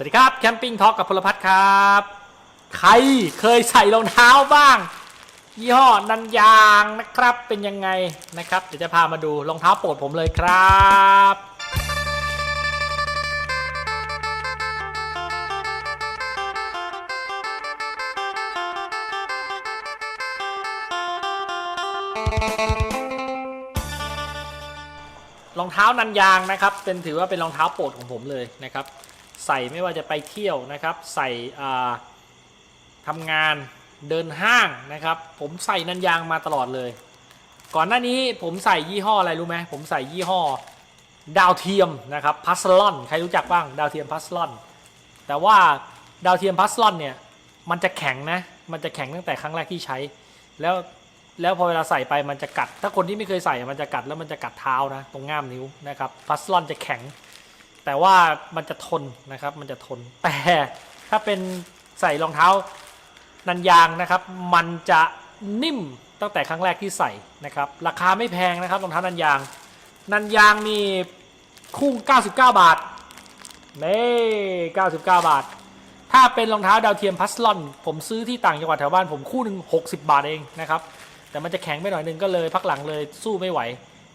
สวัสดีครับแคมปิ้งทอล์กกับพลพัฒน์ครับ ใครเคยใส่รองเท้าบ้าง ยี่ห้อนันยางนะครับเป็นยังไงนะครับ เดี๋ยวจะพามาดูรองเท้าโปรดผมเลยครับรองเท้านันยางนะครับ เป็นถือว่าเป็นรองเท้าโปรดของผมเลยนะครับ ใส่ไม่ว่าจะไปเที่ยวนะครับ ใส่ทำงานเดินห้างนะครับ ผมใส่นันยางมาตลอดเลย ก่อนหน้านี้ผมใส่ยี่ห้ออะไรรู้ไหมผมใส่ยี่ห้อดาวเทียมนะครับพัสลอนใครรู้จักบ้างดาวเทียมพัสลอนแต่ว่าดาวเทียมพัสลอนเนี่ยมันจะแข็งนะมันจะแข็งตั้งแต่ครั้งแรกที่ใช้ แล้วแล้วพอเวลาใส่ไปมันจะกัด ถ้าคนที่ไม่เคยใส่มันจะกัดแล้วมันจะกัดเท้านะตรงง่ามนิ้วนะครับพัสลอนจะแข็ง แต่ว่ามันจะทนนะครับมันจะทน แต่ถ้าเป็นใส่รองเท้านันยางนะครับ มันจะนิ่มตั้งแต่ครั้งแรกที่ใส่นะครับ ราคาไม่แพงนะครับรองเท้านันยาง นันยางนี่คู่99 บาทนี่99 บาท ถ้าเป็นรองเท้าดาวเทียมพัสลอน ผมซื้อที่ต่างจังหวัดแถวบ้านผมคู่หนึ่ง60 บาทเองนะครับ แต่มันจะแข็งไปหน่อยนึงก็เลยพักหลังเลยสู้ไม่ไหว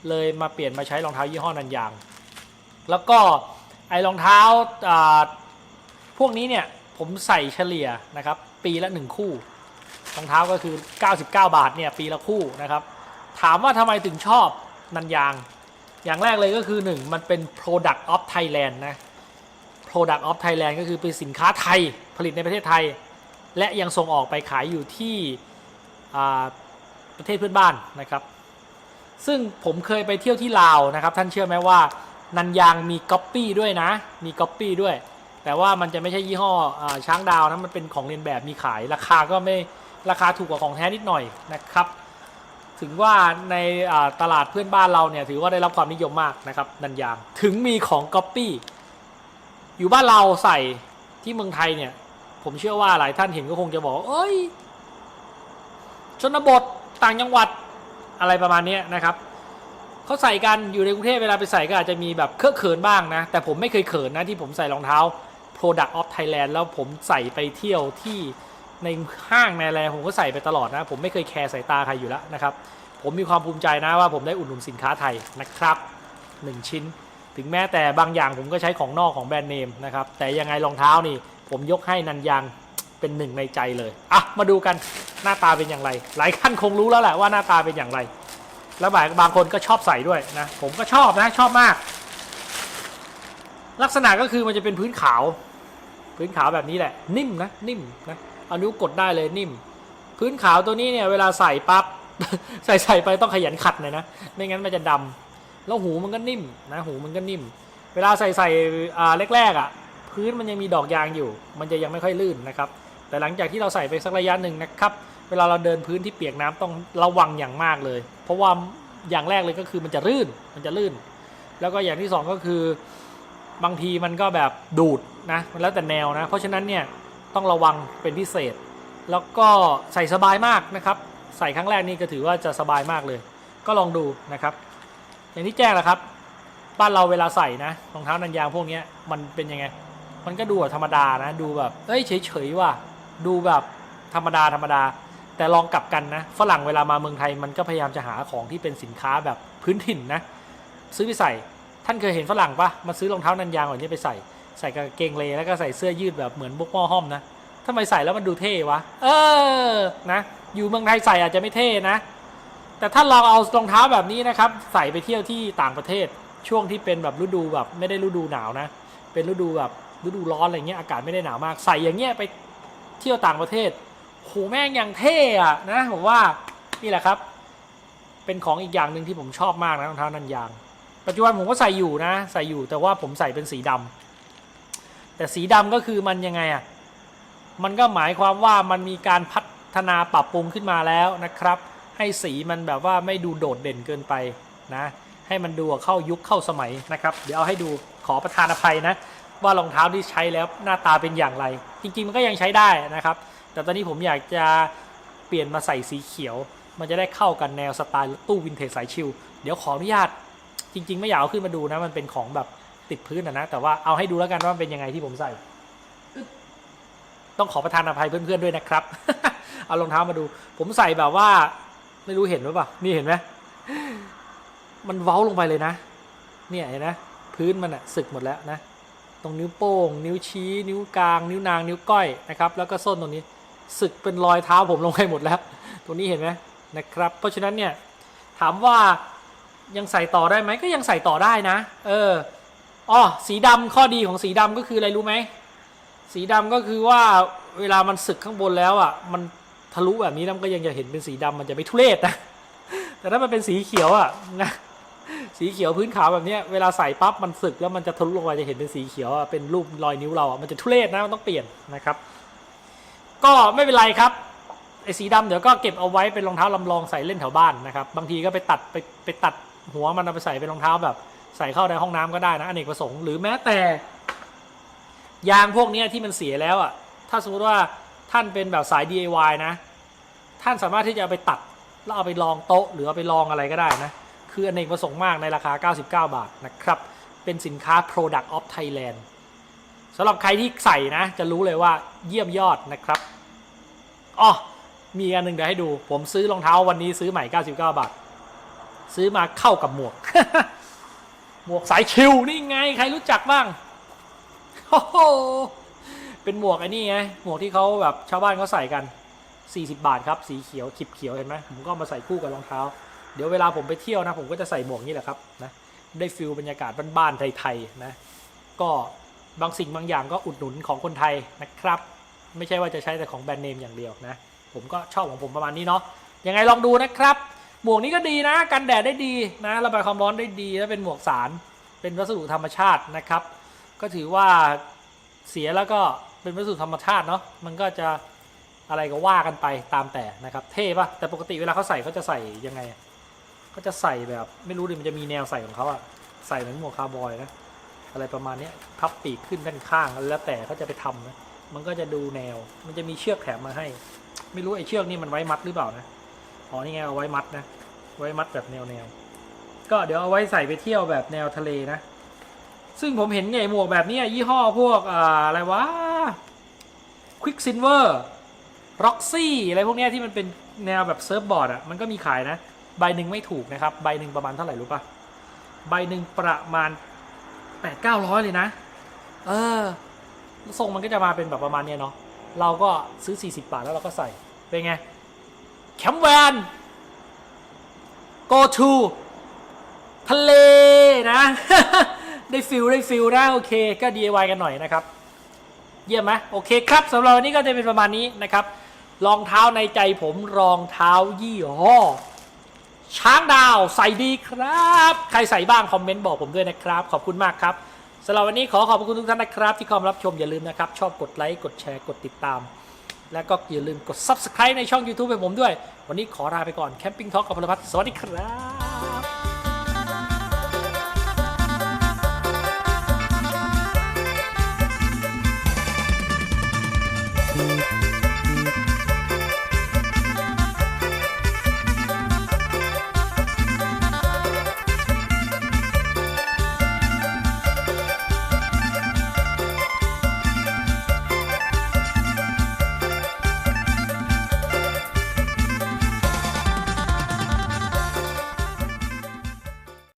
เลยมาเปลี่ยนมาใช้รองเท้ายี่ห้อนันยาง แล้วก็ ไอรองเท้าพวกนี้เนี่ยผมใส่เฉลี่ยนะครับ ปีละหนึ่งคู่รองเท้าก็คือ 99 บาทเนี่ยปีละคู่นะครับ ถามว่าทำไมถึงชอบนันยาง อย่างแรกเลยก็คือ 1 มันเป็น product of Thailand นะ product of Thailand ก็คือเป็นสินค้าไทยผลิตในประเทศไทย และยังส่งออกไปขายอยู่ที่ประเทศเพื่อนบ้านนะครับ ซึ่งผมเคยไปเที่ยวที่ลาวนะครับ ท่านเชื่อไหมว่า นันยางมีก๊อปปี้ด้วยนะ มีก๊อปปี้ด้วย แต่ว่ามันจะไม่ใช่ยี่ห้ออช้างดาวนะมันเป็นของเรียนแบบมีขาย ราคาก็ไม่ราคาถูกกว่าของแท้นิดหน่อยนะครับ ถึงว่าในตลาดเพื่อนบ้านเราเนี่ยถือว่าได้รับความนิยมมากนะครับนันยางถึงมีของก๊อปปี้อยู่บ้านเราใส่ที่เมืองไทยเนี่ย ผมเชื่อว่าหลายท่านเห็นก็คงจะบอกเอ้ยชนบทต่างจังหวัดอะไรประมาณนี้นะครับ เขาใส่กันอยู่ในกรุงเทพเวลาไปใส่ก็อาจจะมีแบบเคอะเขินบ้างนะ แต่ผมไม่เคยเขินนะที่ผมใส่รองเท้า Product of Thailand แล้วผมใส่ไปเที่ยวที่ในห้างในอะไรผมก็ใส่ไปตลอดนะ ผมไม่เคยแคร์สายตาใครอยู่แล้วนะครับ ผมมีความภูมิใจนะว่าผมได้อุดหนุนสินค้าไทยนะครับหนึ่งชิ้น ถึงแม้แต่บางอย่างผมก็ใช้ของนอกของแบรนด์เนมนะครับ แต่ยังไงรองเท้านี่ ผมยกให้นันยางเป็นหนึ่งในใจเลย อะ มาดูกันหน้าตาเป็นอย่างไร หลายท่านคงรู้แล้วแหละว่าหน้าตาเป็นอย่างไร แล้วบางบางคนก็ชอบใส่ด้วยนะ ผมก็ชอบนะชอบมาก ลักษณะก็คือมันจะเป็นพื้นขาว พื้นขาวแบบนี้แหละ นิ่มนะนิ่มนะเอานิ้วกดได้เลยนิ่ม พื้นขาวตัวนี้เนี่ยเวลาใส่ปั๊บใส่ใส่ไปต้องขยันขัดหน่อยนะไม่งั้นมันจะดำแล้วหูมันก็นิ่มนะหูมันก็นิ่ม เวลาใส่ใส่อ่าแรกๆอะพื้นมันยังมีดอกยางอยู่ มันจะยังไม่ค่อยลื่นนะครับ แต่หลังจากที่เราใส่ไปสักระยะหนึ่งนะครับ เวลาเราเดินพื้นที่เปียกน้ำต้องระวังอย่างมากเลย เพราะว่าอย่างแรกเลยก็คือมันจะลื่นมันจะลื่น แล้วก็อย่างที่สองก็คือบางทีมันก็แบบดูดนะมันแล้วแต่แนวนะ เพราะฉะนั้นเนี่ยต้องระวังเป็นพิเศษ แล้วก็ใส่สบายมากนะครับ ใส่ครั้งแรกนี่ก็ถือว่าจะสบายมากเลย ก็ลองดูนะครับ อย่างที่แจ้งแหละครับ บ้านเราเวลาใส่นะรองเท้านันยางพวกนี้มันเป็นยังไง มันก็ดูแบบธรรมดานะ ดูแบบเอ้ยเฉยๆว่ะดูแบบธรรมดาธรรมดา แต่ลองกลับกันนะ ฝรั่งเวลามาเมืองไทยมันก็พยายามจะหาของที่เป็นสินค้าแบบพื้นถิ่นนะ ซื้อไปใส่ ท่านเคยเห็นฝรั่งปะมาซื้อรองเท้านันยางแบบนี้ไปใส่ ใส่กางเกงเลแล้วก็ใส่เสื้อยืดแบบเหมือนบุกหม้อห้อมนะทำไมใส่แล้วมันดูเท่วะ เออ นะ อยู่เมืองไทยใส่อาจจะไม่เท่นะ แต่ถ้าลองเอารองเท้าแบบนี้นะครับ ใส่ไปเที่ยวที่ต่างประเทศ ช่วงที่เป็นแบบฤดูแบบไม่ได้ฤดูหนาวนะ เป็นฤดูแบบฤดูร้อนอะไรเงี้ย อากาศไม่ได้หนาวมาก ใส่อย่างเงี้ยไปเที่ยวต่างประเทศ โหแม่งอย่างเท่อะนะผมว่านี่แหละครับ เป็นของอีกอย่างหนึ่งที่ผมชอบมากนะรองเท้านันยาง ปัจจุบันผมก็ใส่อยู่นะ ใส่อยู่แต่ว่าผมใส่เป็นสีดำแต่สีดำก็คือมันยังไงอะ่ะมันก็หมายความว่ามันมีการพัฒนาปรับปรุงขึ้นมาแล้วนะครับ ให้สีมันแบบว่าไม่ดูโดดเด่นเกินไปนะ ให้มันดูเข้ายุคเข้าสมัยนะครับ เดี๋ยวเอาให้ดูขอประทานอภัยนะ ว่ารองเท้าที่ใช้แล้วหน้าตาเป็นอย่างไร จริงๆมันก็ยังใช้ได้นะครับ แต่ตอนนี้ผมอยากจะเปลี่ยนมาใส่สีเขียว มันจะได้เข้ากันแนวสไตล์ตู้วินเทจสายชิลเดี๋ยวขออนุญาตจริง ๆ ไม่อยากเอาขึ้นมาดูนะมันเป็นของแบบติดพื้นนะนะแต่ว่าเอาให้ดูแล้วกันว่ามันเป็นยังไงที่ผมใส่ ต้องขอประทานอภัยเพื่อนๆด้วยนะครับ เอารองเท้ามาดู ผมใส่แบบว่า ไม่รู้เห็นหรือเปล่านี่เห็นไหมมันเว้าลงไปเลยนะ เนี่ยเห็นไหมพื้นมันอะสึกหมดแล้วนะ ตรงนิ้วโป้ง นิ้วชี้ นิ้วกลาง นิ้วนาง นิ้วก้อยนะครับ แล้วก็ส้นตรงนี้ สึกเป็นรอยเท้าผมลงไปหมดแล้ว ตรงนี้เห็นไหมนะครับ เพราะฉะนั้นเนี่ยถามว่ายังใส่ต่อได้ไหมก็ยังใส่ต่อได้นะ เอออ๋อสีดำข้อดีของสีดำก็คืออะไรรู้ไหมสีดำก็คือว่าเวลามันสึกข้างบนแล้วอะมันทะลุแบบนี้แล้วมันก็ยังจะเห็นเป็นสีดำมันจะไม่ทุเรศนะแต่ถ้ามันเป็นสีเขียวอะนะสีเขียวพื้นขาวแบบนี้เวลาใส่ปั๊บมันสึกแล้วมันจะทะลุลงไปจะเห็นเป็นสีเขียวอะเป็นรูปรอยนิ้วเราอะมันจะทุเรศนะมันต้องเปลี่ยนนะครับ ก็ไม่เป็นไรครับไอ้สีดำเดี๋ยวก็เก็บเอาไว้เป็นรองเท้าลำลองใส่เล่นแถวบ้านนะครับ บางทีก็ไปตัดไปไปตัดหัวมันเอาไปใส่เป็นรองเท้าแบบ ใส่เข้าในห้องน้ำก็ได้นะอเนกประสงค์หรือแม้แต่ ยางพวกนี้ที่มันเสียแล้วอะถ้าสมมติว่าท่านเป็นแบบสาย DIY นะ ท่านสามารถที่จะเอาไปตัดแล้วเอาไปลองโต๊ะ หรือเอาไปลองอะไรก็ได้นะ คืออเนกประสงค์มากในราคา 99 บาทนะครับ เป็นสินค้า Product of Thailand สำหรับใครที่ใส่นะ จะรู้เลยว่าเยี่ยมยอดนะครับ อ๋อมีอันหนึ่งเดี๋ยวให้ดู ผมซื้อรองเท้าวันนี้ซื้อใหม่ 99 บาท ซื้อมาเข้ากับหมวก หมวกสายชิวนี่ไง ใครรู้จักบ้างโอ้โหเป็นหมวกไอ้นี่ไง หมวกที่เขาแบบชาวบ้านเขาใส่กัน 40 บาทครับ สีเขียวขิบเขียวเห็นไหมผมก็มาใส่คู่กับรองเท้า เดี๋ยวเวลาผมไปเที่ยวนะ ผมก็จะใส่หมวกนี่แหละครับนะ ได้ฟิลบรรยากาศบ้านๆไทยๆนะ ก็บางสิ่งบางอย่างก็อุดหนุนของคนไทยนะครับ ไม่ใช่ว่าจะใช้แต่ของแบรนด์เนมอย่างเดียวนะ ผมก็ชอบของผมประมาณนี้เนาะยังไงลองดูนะครับ หมวกนี้ก็ดีนะ กันแดดได้ดีนะระบายความร้อนได้ดีแล้วเป็นหมวกสารเป็นวัสดุธรรมชาตินะครับ ก็ถือว่าเสียแล้วก็เป็นวัสดุธรรมชาติเนาะมันก็จะอะไรก็ว่ากันไปตามแต่นะครับเท่ปะแต่ปกติเวลาเขาใส่เขาจะใส่ยังไงอะเขาจะใส่แบบไม่รู้ดิมันจะมีแนวใส่ของเขาอะใส่เหมือนหมวกคาร์บอยนะอะไรประมาณนี้พับปีกขึ้นด้านข้างแล้วแต่เขาจะไปทำนะ มันก็จะดูแนว มันจะมีเชือกแถมมาให้ ไม่รู้ไอ้เชือกนี่มันไว้มัดหรือเปล่านะอ๋อนี่ไงเอาไว้มัดนะ ไว้มัดแบบแนวแนวก็เดี๋ยวเอาไว้ใส่ไปเที่ยวแบบแนวทะเลนะ ซึ่งผมเห็นไงหมวกแบบนี้ยี่ห้อพวกออะไรวะ Quicksilver Roxy อะไรพวกนี้ที่มันเป็นแนวแบบเซิร์ฟบอร์ดอะมันก็มีขายนะ ใบหนึ่งไม่ถูกนะครับ ใบหนึ่งประมาณเท่าไหร่รู้ปะใบหนึ่งประมาณแปดเก้าร้อยเลยนะ เออ ทรงมันก็จะมาเป็นแบบประมาณเนี้ยเนาะเราก็ซื้อ 40 บาทแล้วเราก็ใส่เป็นไงแคมแวน go to ทะเลนะ ได้ฟิลได้ฟิลนะโอเคก็ DIY กันหน่อยนะครับ เยี่ยมไหมโอเคครับสำหรับวันนี้ก็จะเป็นประมาณนี้นะครับรองเท้าในใจผมรองเท้ายี่ห้อช้างดาวใส่ดีครับ ใครใส่บ้างคอมเมนต์บอกผมด้วยนะครับ ขอบคุณมากครับ สำหรับวันนี้ขอขอบคุณทุกท่านนะครับ ที่เข้ามารับชมอย่าลืมนะครับ ชอบกดไลค์กดแชร์กดติดตาม แล้วก็อย่าลืมกด subscribe ในช่อง YouTube ให้ผมด้วย วันนี้ขอลาไปก่อนแคมปิ้งทอกกับพลพัฒน์สวัสดีครับ